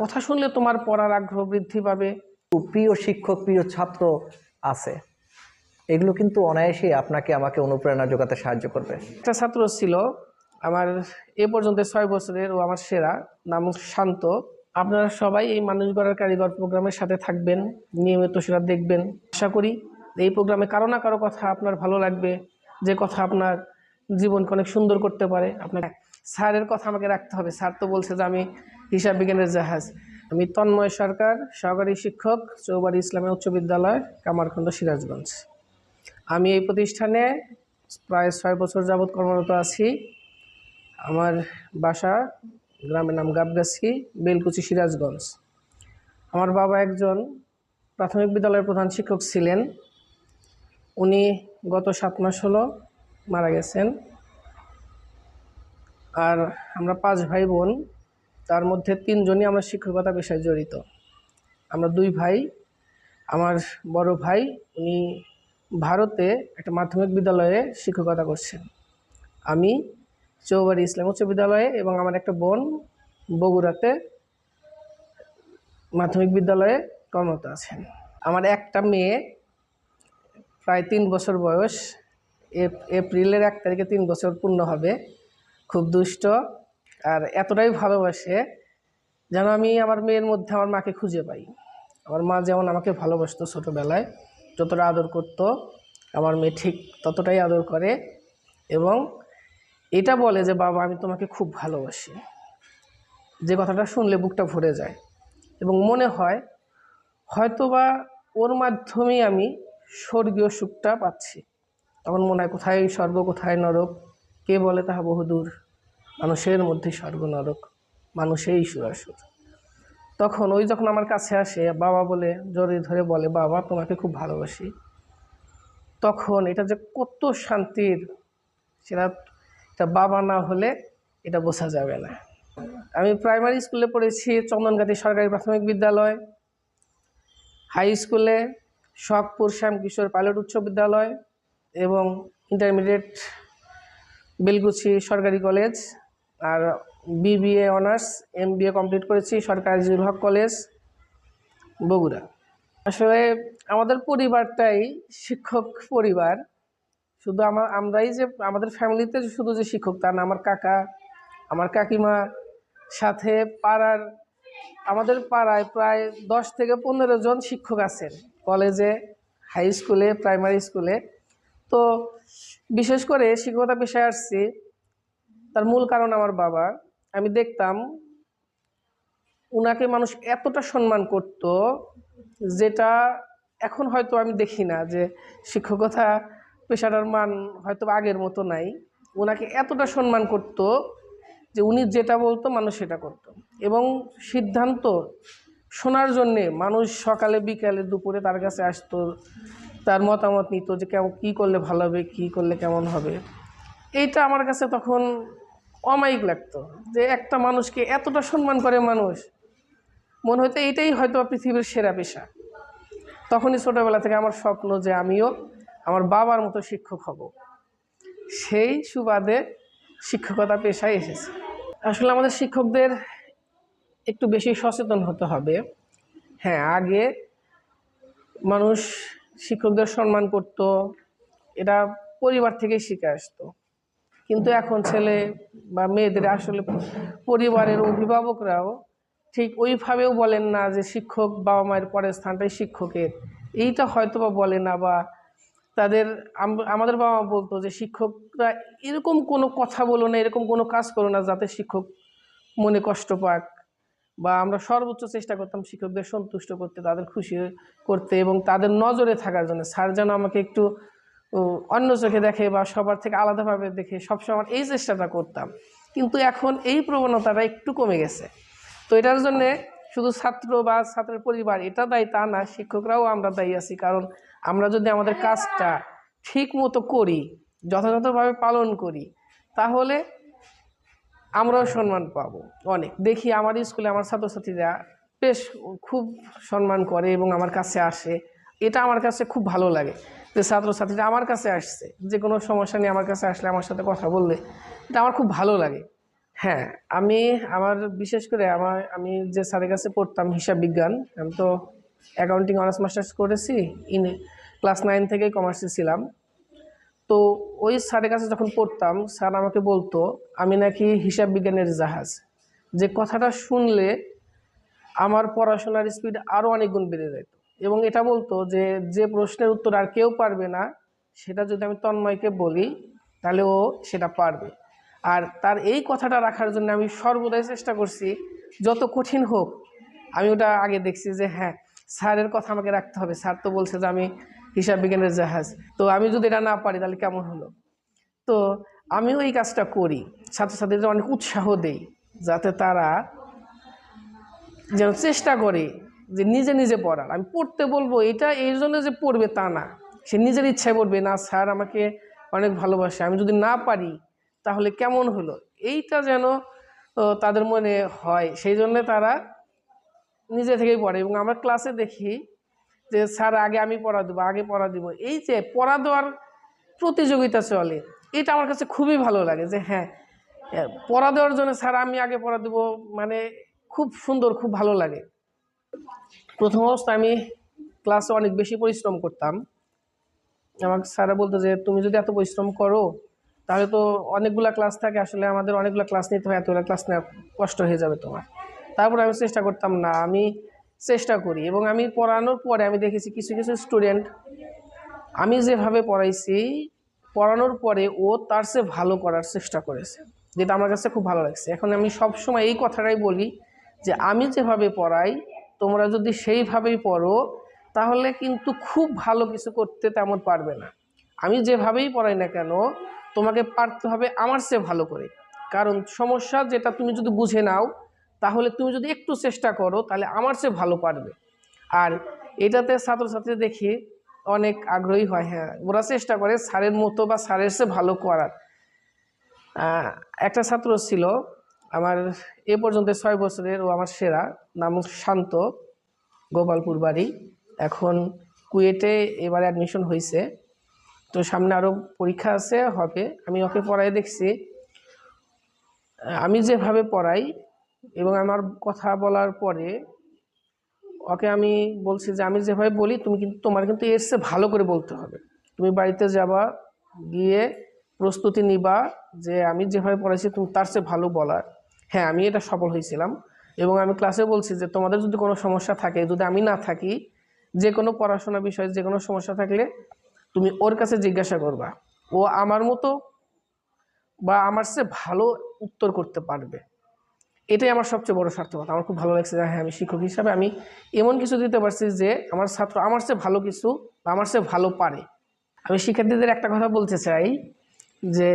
কথা শুনলে তোমার পড়ার আগ্রহ বৃদ্ধি পাবে। প্রিয় শিক্ষক প্রিয় ছাত্র আছে। এগুলো কিন্তু অনায়াসেই আপনাকে আমাকে অনুপ্রেরণা যোগাতে সাহায্য করবে। একটা ছাত্র ছিল আমার এ পর্যন্ত ছয় বছরের ও আমার সেরা নাম শান্ত। আপনারা সবাই এই মানুষ গড়ার কারিগর প্রোগ্রামের সাথে থাকবেন নিয়মিত সেটা দেখবেন। আশা করি এই প্রোগ্রামে কারও না কারও কথা আপনার ভালো লাগবে যে কথা আপনার জীবনকে অনেক সুন্দর করতে পারে। আপনার স্যারের কথা আমাকে রাখতে হবে। স্যার তো বলছে যে আমি হিসাব বিজ্ঞানের জাহাজ। আমি তন্ময় সরকার, সহকারী শিক্ষক, চৌবাড়ি ইসলামী উচ্চ বিদ্যালয় কামারখন্দ সিরাজগঞ্জ। আমি এই প্রতিষ্ঠানে প্রায় ছয় বছর যাবৎ কর্মরত আছি। আমার বাসা গ্রামের নাম গাবগাছি, বেলকুচি সিরাজগঞ্জ। আমার বাবা একজন প্রাথমিক বিদ্যালয়ের প্রধান শিক্ষক ছিলেন। উনি গত সাত মাস হলো মারা গেছেন। আর আমরা পাঁচ ভাই বোন তার মধ্যে তিনজনই আমরা শিক্ষকতা পেশায় জড়িত। আমরা দুই ভাই, আমার বড় ভাই, উনি ভারতে একটা মাধ্যমিক বিদ্যালয়ে শিক্ষকতা করছেন। আমি চৌবাড়ি ইসলাম উচ্চ বিদ্যালয়ে এবং আমার একটা বোন বগুড়াতে মাধ্যমিক বিদ্যালয়ে কর্মরত আছেন। আমার একটা মেয়ে প্রায় তিন বছর বয়স, এপ- এপ্রিলের এক তারিখে তিন বছর পূর্ণ হবে। খুব দুষ্ট আর এতটাই ভালোবাসে যেন আমি আমার মেয়ের মধ্যে আমার মাকে খুঁজে পাই। আমার মা যেমন আমাকে ভালোবাসতো ছোটোবেলায়, যতটা আদর করত, আমার মেয়ে ঠিক ততটাই আদর করে এবং এটা বলে যে, বাবা, আমি তোমাকে খুব ভালোবাসি। যে কথাটা শুনলে বুকটা ভরে যায় এবং মনে হয় হয়তোবা ওর মাধ্যমেই আমি স্বর্গীয় সুখটা পাচ্ছি। তখন মনে হয়, কোথায় স্বর্গ, কোথায় নরক? কে বলে তাহা বহুদূর? মানুষের মধ্যে স্বর্গ নরক মানুষেই সুরাসুর। তখন ওই যখন আমার কাছে আসে, বাবা বলে জড়িয়ে ধরে বলে, বাবা, তোমাকে খুব ভালোবাসি। তখন এটা যে কত শান্তির, সেটা, এটা বাবা না হলে এটা বোঝা যাবে না। আমি প্রাইমারি স্কুলে পড়েছি চন্দনগাতি সরকারি প্রাথমিক বিদ্যালয়। হাই স্কুলে শখপুর শ্যামকিশোর পাইলট উচ্চ বিদ্যালয় এবং ইন্টারমিডিয়েট বেলগুছি সরকারি কলেজ আর বিবিএ অনার্স এম কমপ্লিট করেছি সরকারি হক কলেজ, বগুড়া। আসলে আমাদের পরিবারটাই শিক্ষক পরিবার। শুধু আমার আমরাই যে, আমাদের ফ্যামিলিতে শুধু যে শিক্ষক তা না, আমার কাকা, আমার কাকিমা, সাথে পাড়ার, আমাদের পাড়ায় প্রায় দশ থেকে পনেরো জন শিক্ষক আছেন। কলেজে, হাই স্কুলে, প্রাইমারি স্কুলে। তো বিশেষ করে শিক্ষকতা পেশায় আসছি, তার মূল কারণ আমার বাবা। আমি দেখতাম উনাকে মানুষ এতটা সম্মান করত যেটা এখন হয়তো আমি দেখি না যে শিক্ষকতা পেশাটার মান হয়তো আগের মতো নাই। ওনাকে এতটা সম্মান করত যে উনি যেটা বলতো মানুষ সেটা করত। এবং সিদ্ধান্ত শোনার জন্যে মানুষ সকালে, বিকালে, দুপুরে তার কাছে আসতো। তার মতামত নিত যে কেমন, কী করলে ভালো হবে, কী করলে কেমন হবে। এইটা আমার কাছে তখন অমায়িক লাগতো যে একটা মানুষকে এতটা সম্মান করে মানুষ, মনে হতো এইটাই হয়তো পৃথিবীর সেরা পেশা। তখনই ছোটোবেলা থেকে আমার স্বপ্ন যে আমিও আমার বাবার মতো শিক্ষক হব। সেই সুবাদে শিক্ষকতা পেশায় এসেছে। আসলে আমাদের শিক্ষকদের একটু বেশি সচেতন হতে হবে। হ্যাঁ আগে মানুষ শিক্ষকদের সম্মান করত এটা পরিবার থেকেই শিখে আসতো। কিন্তু এখন ছেলে বা মেয়েদের আসলে পরিবারের অভিভাবকরাও ঠিক ওইভাবেও বলেন না যে শিক্ষক বাবা মায়ের পরের স্থানটাই শিক্ষকের। এইটা হয়তো বা বলে না বা তাদের আমাদের বাবা মা বলতো যে শিক্ষকরা এরকম কোনো কথা বলো না, এরকম কোনো কাজ করো না যাতে শিক্ষক মনে কষ্ট পাক। বা আমরা সর্বোচ্চ চেষ্টা করতাম শিক্ষকদের সন্তুষ্ট করতে, তাদের খুশি করতে এবং তাদের নজরে থাকার জন্য। স্যার যেন আমাকে একটু অন্য চোখে দেখে বা সবার থেকে আলাদাভাবে দেখে সবসময় এই চেষ্টাটা করতাম। কিন্তু এখন এই প্রবণতাটা একটু কমে গেছে। তো এটার জন্যে শুধু ছাত্র বা ছাত্রের পরিবার এটা দায়ী তা না, শিক্ষকরাও আমরা দায়ী আছি। কারণ আমরা যদি আমাদের কাজটা ঠিক মতো করি, যথাযথভাবে পালন করি, তাহলে আমরাও সম্মান পাবো, অনেক। দেখি আমার স্কুলে আমার ছাত্রছাত্রীরা বেশ খুব সম্মান করে এবং আমার কাছে আসে। এটা আমার কাছে খুব ভালো লাগে যে ছাত্রছাত্রীরা আমার কাছে আসছে। যে কোনো সমস্যা নিয়ে আমার কাছে আসলে আমার সাথে কথা বললে এটা আমার খুব ভালো লাগে। হ্যাঁ আমি আমার বিশেষ করে আমার, আমি যে স্যারের কাছে পড়তাম হিসাব বিজ্ঞান, আমি তো অ্যাকাউন্টিং অনার্স মাস্টার্স করেছি ইন ক্লাস নাইন থেকেই কমার্সে ছিলাম। তো ওই স্যারের কাছে যখন পড়তাম, স্যার আমাকে বলতো, আমি নাকি হিসাব বিজ্ঞানের জাহাজ। যে কথাটা শুনলে আমার পড়াশোনার স্পিড আরও অনেক গুণ বেড়ে যেত এবং এটা বলতো যে যে প্রশ্নের উত্তর আর কেউ পারবে না, সেটা যদি আমি তন্ময়কে বলি, তাহলে ও সেটা পারবে। আর তার এই কথাটা রাখার জন্য আমি সর্বদাই চেষ্টা করছি, যত কঠিন হোক, আমি ওটা আগে দেখছি যে হ্যাঁ স্যারের কথা আমাকে রাখতে হবে। স্যার তো বলছে যে, আমি হিসাব বিজ্ঞানের জাহাজ। তো আমি যদি এটা না পারি, তাহলে কেমন হলো? তো আমিও এই কাজটা করি। ছাত্রছাত্রীদের অনেক উৎসাহ দেই, যাতে তারা যেন চেষ্টা করে যে নিজে নিজে পড়ার। আমি পড়তে বলব, এটা এই জন্য যে পড়বে তা না। সে নিজের ইচ্ছায় পড়বে, না, স্যার, আমাকে অনেক ভালোবাসে। আমি যদি না পারি, তাহলে কেমন হলো? এইটা যেন তাদের মনে হয়। সেই জন্য তারা নিজে থেকেই পড়ে। এবং আমরা ক্লাসে দেখি যে, স্যার, আগে আমি পড়া দেবো, আগে পড়া দিব। এই যে, পড়া দেওয়ার প্রতিযোগিতা চলে, এটা আমার কাছে খুবই ভালো লাগে যে হ্যাঁ পড়া দেওয়ার জন্য, স্যার, আমি আগে পড়া দেবো। মানে খুব সুন্দর, খুব ভালো লাগে। প্রথম অবস্থায় আমি ক্লাসে অনেক বেশি পরিশ্রম করতাম। আমাকে স্যারা বলতো যে, তুমি যদি এত পরিশ্রম করো, তাহলে তো অনেকগুলো ক্লাস থাকে, আসলে আমাদের অনেকগুলো ক্লাস নিতে হয়, এতগুলো ক্লাস নেওয়া কষ্ট হয়ে যাবে তোমার। তারপরে আমি চেষ্টা করতাম, না, আমি চেষ্টা করি এবং আমি পড়ানোর পরে আমি দেখেছি কিছু কিছু স্টুডেন্ট আমি যেভাবে পড়াইছি, পড়ানোর পরে ও তার চেয়ে ভালো করার চেষ্টা করেছে। যেটা আমার কাছে খুব ভালো লাগছে। এখন আমি সব সময় এই কথাটাই বলি যে আমি যেভাবে পড়াই, তোমরা যদি সেইভাবেই পড়ো, তাহলে কিন্তু খুব ভালো কিছু করতে তেমন পারবে না। আমি যেভাবেই পড়াই না কেন, তোমাকে পারতে হবে আমার চেয়ে ভালো করে। কারণ সমস্যা যেটা তুমি যদি বুঝে নাও তাহলে তুমি যদি একটু চেষ্টা করো, তাহলে আমার চেয়ে ভালো পারবে। আর এটাতে ছাত্রছাত্রী দেখি অনেক আগ্রহী হয় হ্যাঁ ওরা চেষ্টা করে স্যারের মতো বা স্যারের চেয়ে ভালো করার। একটা ছাত্র ছিল, আমার এ পর্যন্ত ছয় বছরের, ও আমার সেরা, নাম শান্ত, গোপালপুর বাড়ি। এখন কুয়েটে এবারে অ্যাডমিশন হয়েছে তো সামনে আরও পরীক্ষা আছে, হবে। আমি ওকে পড়াই দেখছি। আমি যেভাবে পড়াই এবং আমার কথা বলার পরে ওকে আমি বলছি যে, আমি যেভাবে বলি, তুমি কিন্তু, তোমার কিন্তু এর ভালো করে বলতে হবে। তুমি বাড়িতে যাবা, গিয়ে প্রস্তুতি নিবা যে, আমি যেভাবে পড়াইছি, তুমি তার চেয়ে ভালো বলার। হ্যাঁ আমি এটা সফল হয়েছিলাম। এবং আমি ক্লাসে বলছি যে, তোমাদের যদি কোনো সমস্যা থাকে, যদি আমি না থাকি, যে কোনো পড়াশোনা বিষয়ে যে কোনো সমস্যা থাকলে তুমি ওর কাছে জিজ্ঞাসা করবা। ও আমার মতো বা আমার চেয়ে ভালো উত্তর করতে পারবে। এটাই আমার সবচেয়ে বড় সার্থকতা। আমার খুব ভালো লাগছে যে হ্যাঁ আমি শিক্ষক হিসাবে আমি এমন কিছু দিতে পারছি যে, আমার ছাত্র আমার চেয়ে ভালো কিছু বা আমার চেয়ে ভালো পারে। আমি শিক্ষার্থীদের একটা কথা বলতে চাই যে,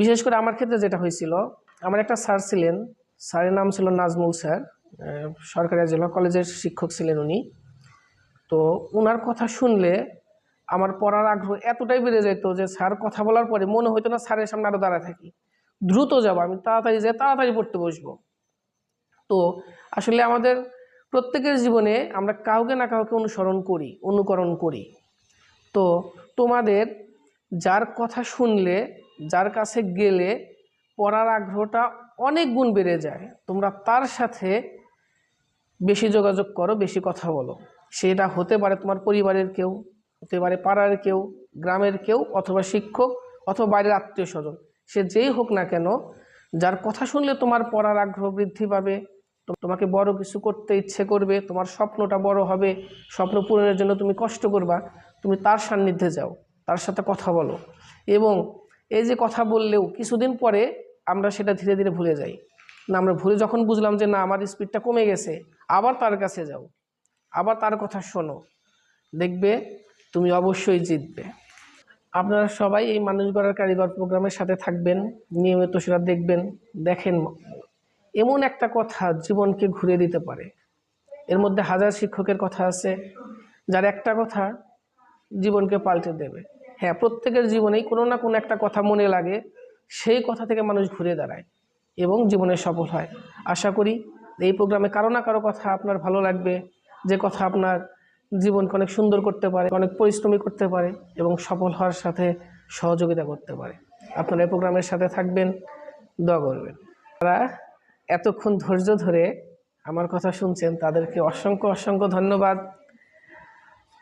বিশেষ করে আমার ক্ষেত্রে যেটা হয়েছিল, আমার একটা স্যার ছিলেন, স্যারের নাম ছিল নাজমুল স্যার সরকারি জেলা কলেজের শিক্ষক ছিলেন উনি। তো ওনার কথা শুনলে আমার পড়ার আগ্রহ এতটাই বেড়ে যেত যে, স্যার কথা বলার পরে মনে হতো না স্যারের সামনে আরও দাঁড়ায় থাকি। দ্রুত যাব, আমি তাড়াতাড়ি যেয়ে তাড়াতাড়ি পড়তে বসবো। তো আসলে আমাদের প্রত্যেকের জীবনে আমরা কাউকে না কাউকে অনুসরণ করি, অনুকরণ করি। তো তোমাদের যার কথা শুনলে, যার কাছে গেলে পড়ার আগ্রহটা অনেক গুণ বেড়ে যায়। তোমরা তার সাথে বেশি যোগাযোগ করো, বেশি কথা বলো। সেটা হতে পারে তোমার পরিবারের কেউ, হতে পারে পাড়ার কেউ, গ্রামের কেউ, অথবা শিক্ষক, অথবা বাইরের আত্মীয় স্বজন সে যেই হোক না কেন, যার কথা শুনলে তোমার পড়ার আগ্রহ বৃদ্ধি পাবে তোমাকে বড় কিছু করতে ইচ্ছে করবে, তোমার স্বপ্নটা বড় হবে, স্বপ্ন পূরণের জন্য তুমি কষ্ট করবা, তুমি তার সান্নিধ্যে যাও, তার সাথে কথা বলো। এবং এই যে কথা বললেও কিছুদিন পরে আমরা সেটা ধীরে ধীরে ভুলে যাই। না, আমরা ভুলে যখন বুঝলাম যে না, আমার স্পিডটা কমে গেছে, আবার তার কাছে যাও, আবার তার কথা শোনো। দেখবে তুমি অবশ্যই জিতবে। আপনারা সবাই এই মানুষ গড়ার কারিগর প্রোগ্রামের সাথে থাকবেন, নিয়মিত সেটা দেখবেন, দেখেন। এমন একটা কথা জীবনকে ঘুরে দিতে পারে। এর মধ্যে হাজার শিক্ষকের কথা আছে, যার একটা কথা জীবনকে পাল্টে দেবে। হ্যাঁ প্রত্যেকের জীবনেই কোনো না কোনো একটা কথা মনে লাগে, সেই কথা থেকে মানুষ ঘুরে দাঁড়ায় এবং জীবনে সফল হয়। আশা করি এই প্রোগ্রামে কারও না কারও কথা আপনার ভালো লাগবে, যে কথা আপনার জীবনকে অনেক সুন্দর করতে পারে, অনেক পরিশ্রমী করতে পারে এবং সফল হওয়ার সাথে সহযোগিতা করতে পারে। আপনারা এই প্রোগ্রামের সাথে থাকবেন, দোয়া করবেন। তারা এতক্ষণ ধৈর্য ধরে আমার কথা শুনছেন, তাদেরকে অসংখ্য অসংখ্য ধন্যবাদ।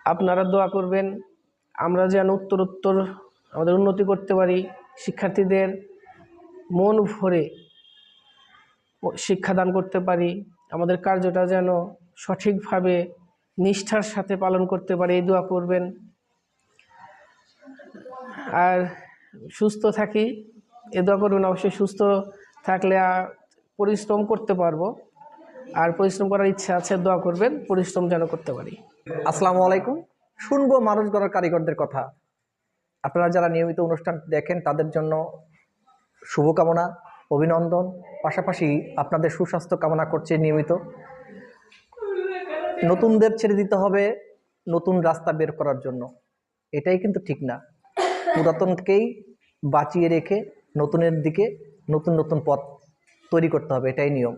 আপনারা দোয়া করবেন, আমরা যেন উত্তরোত্তর আমাদের উন্নতি করতে পারি। শিক্ষার্থীদের মন ভরে শিক্ষাদান করতে পারি। আমাদের কার্যটা যেন সঠিকভাবে নিষ্ঠার সাথে পালন করতে পারি, এই দোয়া করবেন। আর সুস্থ থাকি, এ দোয়া করবেন, অবশ্যই সুস্থ থাকলে পরিশ্রম করতে পারব। আর পরিশ্রম করার ইচ্ছা আছে, দোয়া করবেন, পরিশ্রম যেন করতে পারি। আসসালামু আলাইকুম। শুনব মানুষ গড়ার কারিগরদের কথা। আপনারা যারা নিয়মিত অনুষ্ঠান দেখেন, তাদের জন্য শুভকামনা, অভিনন্দন। পাশাপাশি আপনাদের সুস্বাস্থ্য কামনা করছে নিয়মিত। নতুনদের ছেড়ে দিতে হবে, নতুন রাস্তা বের করার জন্য। এটাই কিন্তু ঠিক না। পুরাতনকেই বাঁচিয়ে রেখে নতুনের দিকে নতুন নতুন পথ তৈরি করতে হবে, এটাই নিয়ম।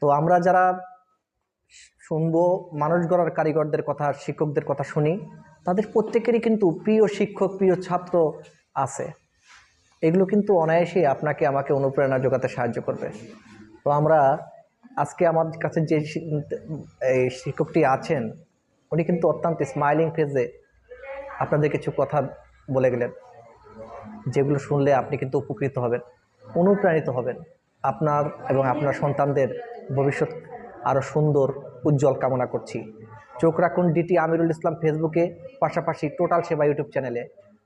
তো আমরা যারা শুনব, মানুষ গড়ার কারিগরদের কথা, শিক্ষকদের কথা শুনি, তাদের প্রত্যেকেরই কিন্তু প্রিয় শিক্ষক, প্রিয় ছাত্র আছে। এগুলো কিন্তু অনায়াসেই আপনাকে, আমাকে অনুপ্রেরণা যোগাতে সাহায্য করবে। তো আমরা আজকে আমার কাছে যে শিক্ষকটি আছেন, উনি কিন্তু অত্যন্ত স্মাইলিং ফেজে আপনাদের কিছু কথা বলে গেলেন, যেগুলো শুনলে আপনি কিন্তু উপকৃত হবেন, অনুপ্রাণিত হবেন। আপনার এবং আপনার সন্তানদের ভবিষ্যৎ আরও সুন্দর, উজ্জ্বল কামনা করছি। চোখ রাখুন ডিটি আমিরুল ইসলাম ফেসবুকে পাশাপাশি টোটাল সেবা ইউটিউব চ্যানেলে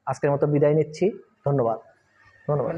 আজকের মতো বিদায় নিচ্ছি ধন্যবাদ। ধন্যবাদ।